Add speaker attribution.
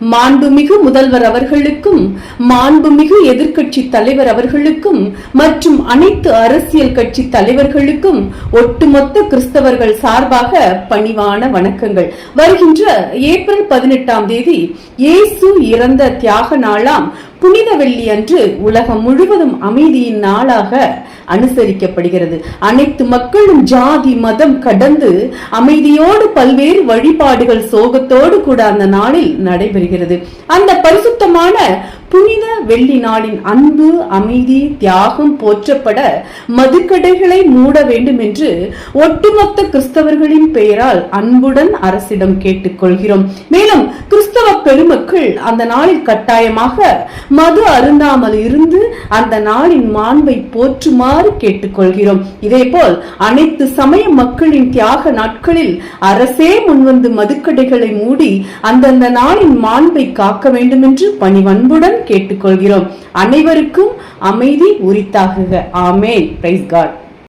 Speaker 1: மாண்புமிகு முதல்வர் அவர்களுக்கும் மாண்புமிகு எதிர்க்கட்சி தலைவர் அவர்களுக்கும் மற்றும் அனைத்து அரசியல் கட்சி தலைவர்களுக்கும் ஒட்டுமொத்த கிறிஸ்தவர்கள் சார்பாக பணிவான வணக்கங்கள். வருகின்ற ஏப்ரல் பதினெட்டாம் தேதி இயேசு இறந்த தியாக நாளாம் புனித வெள்ளி அன்று உலகம் முழுவதும் அமைதியின் நாளாக அனுசரிக்கப்படுகிறது. அனைத்து மக்களும் ஜாதி மதம் கடந்து அமைதியோடு பல்வேறு வழிபாடுகள் சோகத்தோடு கூட அந்த நாளில் நடைபெறுகிறது. அந்த பரிசுத்தமான புனித வெள்ளி நாளின் அன்பு அமைதி தியாகம் போற்றப்பட மதுக்கடைகளை மூட வேண்டும் என்று ஒட்டுமொத்த கிறிஸ்தவர்களின் பெயரால் அன்புடன் அரசிடம் கேட்டுக்கொள்கிறோம். மேலும் பெருமக்கள் அந்த நாளில் கட்டாயமாக மது அருந்தாமல் இருந்து அந்த நாளின் மாண்பை போற்றுமாறு கேட்டுக்கொள்கிறோம். இதேபோல் அனைத்து சமய மக்களின் தியாக நாட்களில் அரசே முன்வந்து மதுக்கடைகளை மூடி அந்தந்த நாளின் மாண்பை காக்க வேண்டும் என்று பணிவன்புடன் கேட்டுக்கொள்கிறோம். அனைவருக்கும் அமைதி உரித்தாகுக. ஆமேன். Price God